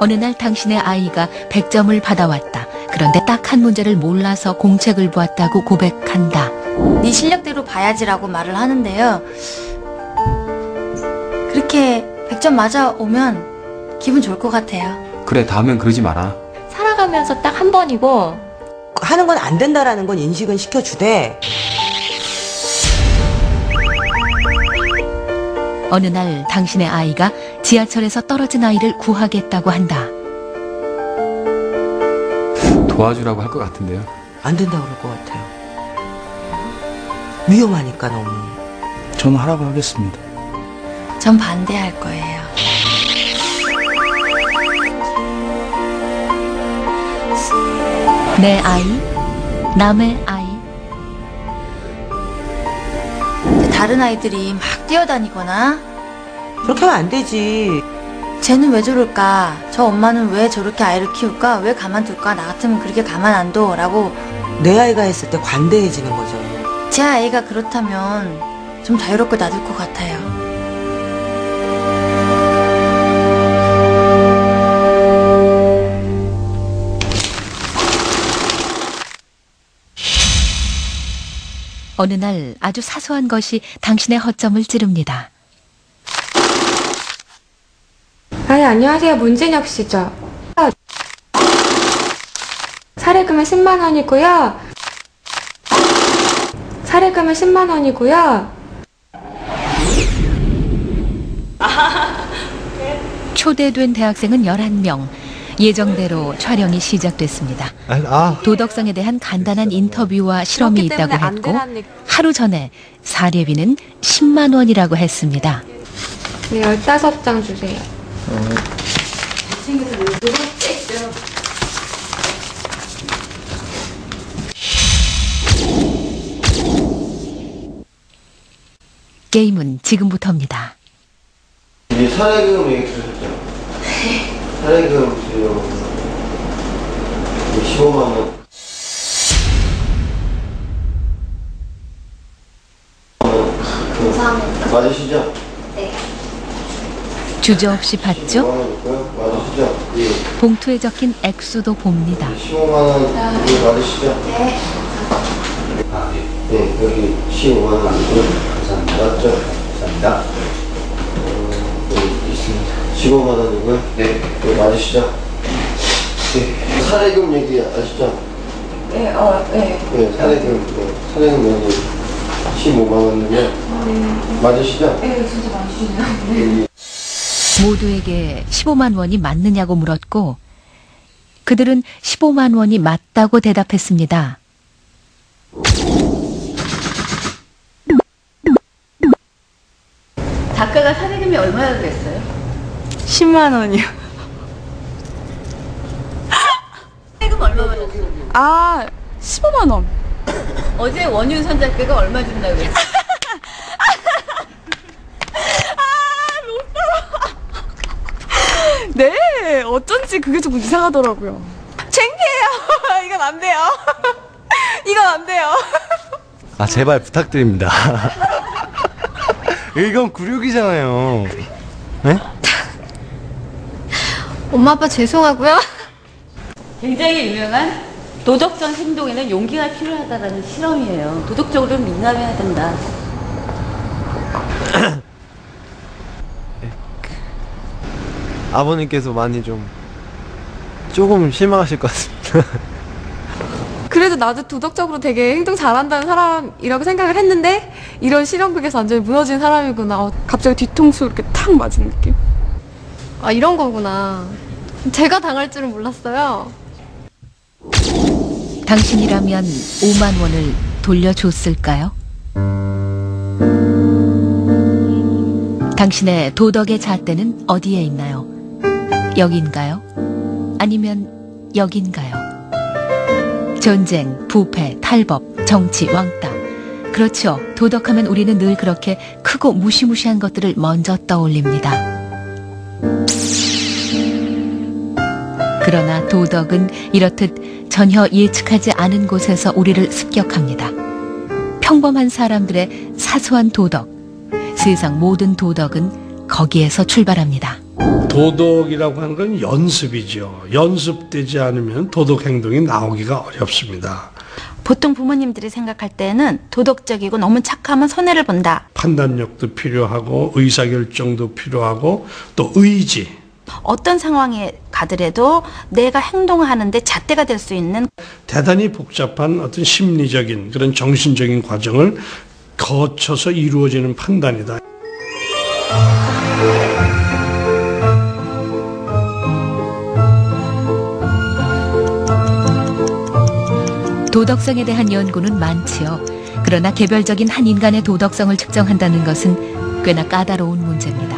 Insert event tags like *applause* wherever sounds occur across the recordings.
어느 날 당신의 아이가 100점을 받아왔다. 그런데 딱 한 문제를 몰라서 공책을 보았다고 고백한다. 네 실력대로 봐야지라고 말을 하는데요. 그렇게 100점 맞아 오면 기분 좋을 것 같아요. 그래 다음엔 그러지 마라. 살아가면서 딱 한 번이고 하는 건 안 된다라는 건 인식은 시켜주되 어느 날 당신의 아이가 지하철에서 떨어진 아이를 구하겠다고 한다. 도와주라고 할 것 같은데요. 안 된다고 그럴 것 같아요. 위험하니까 너무. 저는 하라고 하겠습니다. 전 반대할 거예요. 내 아이, 남의 아이. 다른 아이들이 막 뛰어다니거나 그렇게 하면 안 되지. 쟤는 왜 저럴까? 저 엄마는 왜 저렇게 아이를 키울까? 왜 가만둘까? 나 같으면 그렇게 가만 안 둬. 라고 내 아이가 했을 때 관대해지는 거죠. 제 아이가 그렇다면 좀 자유롭게 놔둘 것 같아요. 어느 날 아주 사소한 것이 당신의 허점을 찌릅니다. 아니, 안녕하세요. 문진혁 씨죠? 사례금은 10만 원이고요. 사례금은 10만 원이고요. 초대된 대학생은 11명. 예정대로 촬영이 시작됐습니다. 아, 도덕성에 대한 간단한 인터뷰와 실험이 있다고 했고 하루 전에 사례비는 10만 원이라고 했습니다. 네, 15장 주세요. 게임은 지금부터입니다. 이제 사례금 얘기 들으셨죠? 사례금 지금 15만 원. 감사합니다. 맞으시죠? 주저없이 받죠? 15만 원이고요. 맞으시죠? 예. 봉투에 적힌 액수도 봅니다. 15만 원 이거 맞으시죠? 네. 네, 여기 15만 원이고요. 감사합니다. 맞죠? 감사합니다. 어, 여기 있습니다. 15만 원이고요. 네. 이거 맞으시죠? 네. 사례금 얘기 아시죠? 네, 어, 네. 네, 사례금, 네, 사례금 여기 15만 원이면 맞으시죠? 네, 진짜 많으시네요. 여기 모두에게 15만 원이 맞느냐고 물었고 그들은 15만 원이 맞다고 대답했습니다. 작가가 사례금이 얼마나 그랬어요? 10만 원이요. 사례금 얼마 받았어요? 아, 15만 원. 어제 원윤선 작가가 얼마 준다고 그랬어요? 어쩐지 그게 조금 이상하더라고요. 창피해요. *laughs* 이건 안 돼요. *laughs* 이건 안 돼요. 아 제발 부탁드립니다. *laughs* 이건 굴욕이잖아요. 네? 엄마, 아빠 죄송하고요. 굉장히 유명한 도덕적 행동에는 용기가 필요하다라는 실험이에요. 도덕적으로 민감해야 된다. *coughs* 아버님께서 많이 좀 조금 실망하실 것 같습니다. *laughs* 그래도 나도 도덕적으로 되게 행동 잘한다는 사람이라고 생각을 했는데 이런 실험극에서 완전히 무너진 사람이구나. 어, 갑자기 뒤통수 이렇게 탁 맞은 느낌. 아 이런 거구나. 제가 당할 줄은 몰랐어요. 당신이라면 5만 원을 돌려줬을까요? 당신의 도덕의 잣대는 어디에 있나요? 여긴가요? 아니면 여긴가요? 전쟁, 부패, 탈법, 정치, 왕따. 그렇죠. 도덕하면 우리는 늘 그렇게 크고 무시무시한 것들을 먼저 떠올립니다. 그러나 도덕은 이렇듯 전혀 예측하지 않은 곳에서 우리를 습격합니다. 평범한 사람들의 사소한 도덕, 세상 모든 도덕은 거기에서 출발합니다. 도덕이라고 하는 건 연습이죠. 연습되지 않으면 도덕 행동이 나오기가 어렵습니다. 보통 부모님들이 생각할 때는 도덕적이고 너무 착하면 손해를 본다. 판단력도 필요하고 의사결정도 필요하고 또 의지. 어떤 상황에 가더라도 내가 행동하는데 잣대가 될 수 있는 대단히 복잡한 어떤 심리적인 그런 정신적인 과정을 거쳐서 이루어지는 판단이다. 도덕성에 대한 연구는 많지요. 그러나 개별적인 한 인간의 도덕성을 측정한다는 것은 꽤나 까다로운 문제입니다.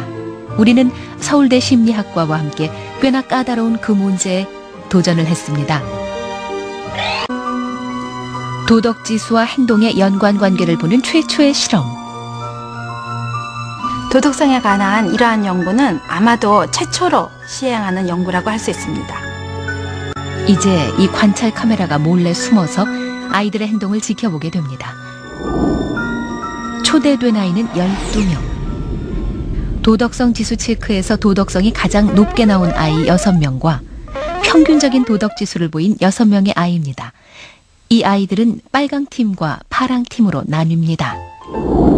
우리는 서울대 심리학과와 함께 꽤나 까다로운 그 문제에 도전을 했습니다. 도덕 지수와 행동의 연관 관계를 보는 최초의 실험. 도덕성에 관한 이러한 연구는 아마도 최초로 시행하는 연구라고 할 수 있습니다. 이제 이 관찰 카메라가 몰래 숨어서 아이들의 행동을 지켜보게 됩니다. 초대된 아이는 12명. 도덕성 지수 체크에서 도덕성이 가장 높게 나온 아이 6명과 평균적인 도덕 지수를 보인 6명의 아이입니다. 이 아이들은 빨강 팀과 파랑 팀으로 나뉩니다.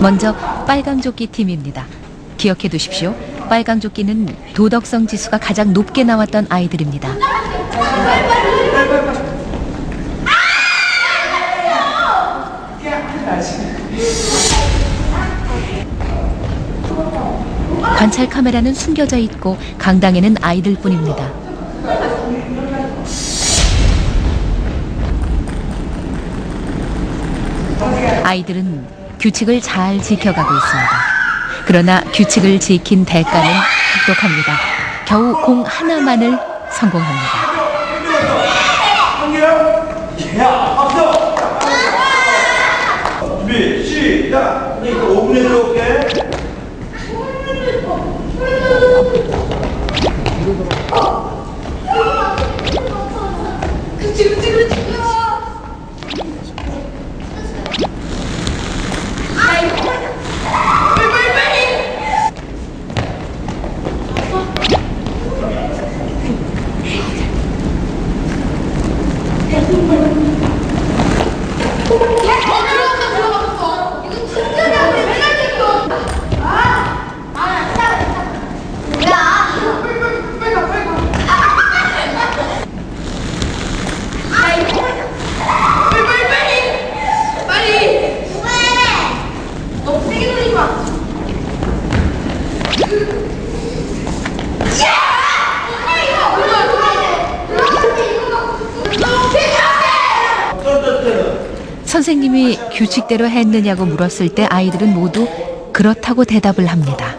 먼저 빨강조끼 팀입니다. 기억해 두십시오. 빨강조끼는 도덕성 지수가 가장 높게 나왔던 아이들입니다. 관찰 카메라는 숨겨져 있고 강당에는 아이들 뿐입니다. 아이들은 규칙을 잘 지켜가고 있습니다. 그러나 규칙을 지킨 대가는 혹독합니다. 겨우 공 하나만을 성공합니다. 준비 시작. 이거 5분에 들어올게. 선생님이 규칙대로 했느냐고 물었을 때 아이들은 모두 그렇다고 대답을 합니다.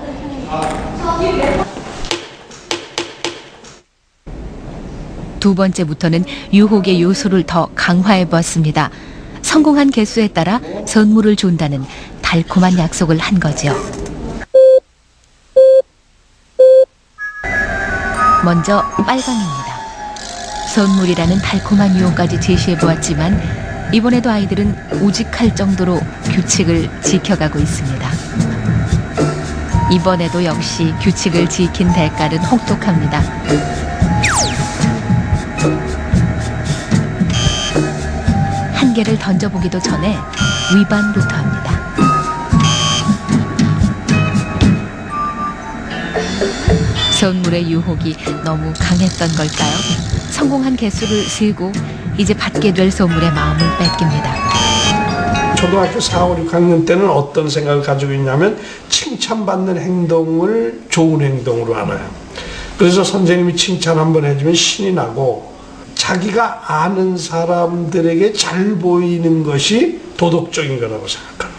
두 번째부터는 유혹의 요소를 더 강화해 보았습니다. 성공한 개수에 따라 선물을 준다는 달콤한 약속을 한 거죠. 먼저 빨강입니다. 선물이라는 달콤한 유혹까지 제시해 보았지만 이번에도 아이들은 우직할 정도로 규칙을 지켜가고 있습니다. 이번에도 역시 규칙을 지킨 대가는 혹독합니다. 한 개를 던져보기도 전에 위반부터 합니다. 선물의 유혹이 너무 강했던 걸까요? 성공한 개수를 세고 이제 받게 될 선물의 마음을 뺏깁니다. 초등학교 4, 5, 6학년 때는 어떤 생각을 가지고 있냐면 칭찬받는 행동을 좋은 행동으로 알아요. 그래서 선생님이 칭찬 한번 해주면 신이 나고 자기가 아는 사람들에게 잘 보이는 것이 도덕적인 거라고 생각합니다.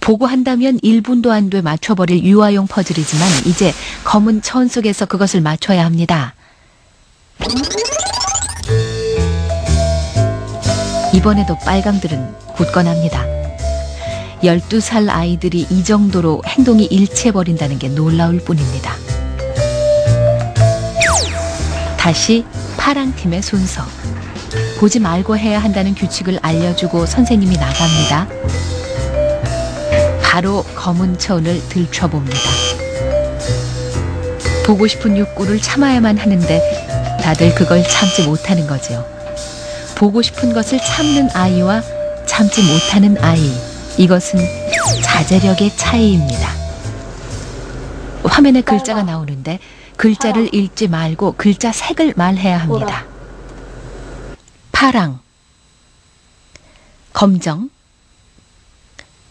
보고 한다면 1분도 안 돼 맞춰버릴 유아용 퍼즐이지만 이제 검은 천 속에서 그것을 맞춰야 합니다. 이번에도 빨강들은 굳건합니다. 12살 아이들이 이 정도로 행동이 일치해버린다는 게 놀라울 뿐입니다. 다시 파랑팀의 순서. 보지 말고 해야 한다는 규칙을 알려주고 선생님이 나갑니다. 바로 검은 천을 들춰봅니다. 보고 싶은 욕구를 참아야만 하는데 다들 그걸 참지 못하는 거지요. 보고 싶은 것을 참는 아이와 참지 못하는 아이. 이것은 자제력의 차이입니다. 화면에 글자가 나오는데 글자를 읽지 말고 글자 색을 말해야 합니다. 파랑, 검정,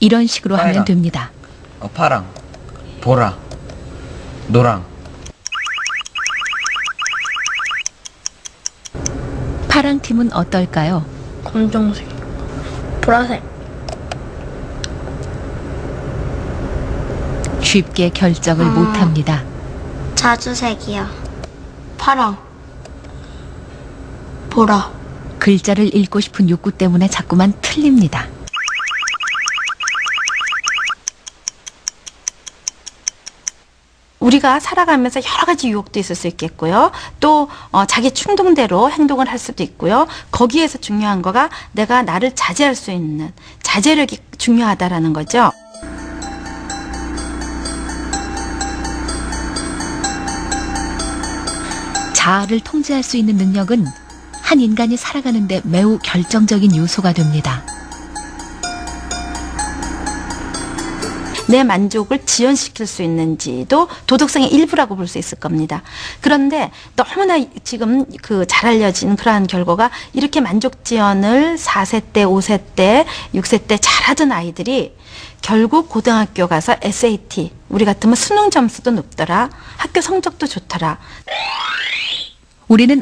이런 식으로 하면. 됩니다. 어, 파랑, 보라, 노랑. 파랑 팀은 어떨까요? 검정색. 보라색. 쉽게 결정을 못합니다. 자주색이요. 파랑. 보라. 글자를 읽고 싶은 욕구 때문에 자꾸만 틀립니다. 우리가 살아가면서 여러 가지 유혹도 있을 수 있겠고요. 또 어, 자기 충동대로 행동을 할 수도 있고요. 거기에서 중요한 거가 내가 나를 자제할 수 있는 자제력이 중요하다라는 거죠. 자아를 통제할 수 있는 능력은 한 인간이 살아가는데 매우 결정적인 요소가 됩니다. 내 만족을 지연시킬 수 있는지도 도덕성의 일부라고 볼 수 있을 겁니다. 그런데 너무나 지금 그 잘 알려진 그러한 결과가 이렇게 만족 지연을 4세 때, 5세 때, 6세 때 잘하던 아이들이 결국 고등학교 가서 SAT, 우리 같으면 수능 점수도 높더라, 학교 성적도 좋더라. 우리는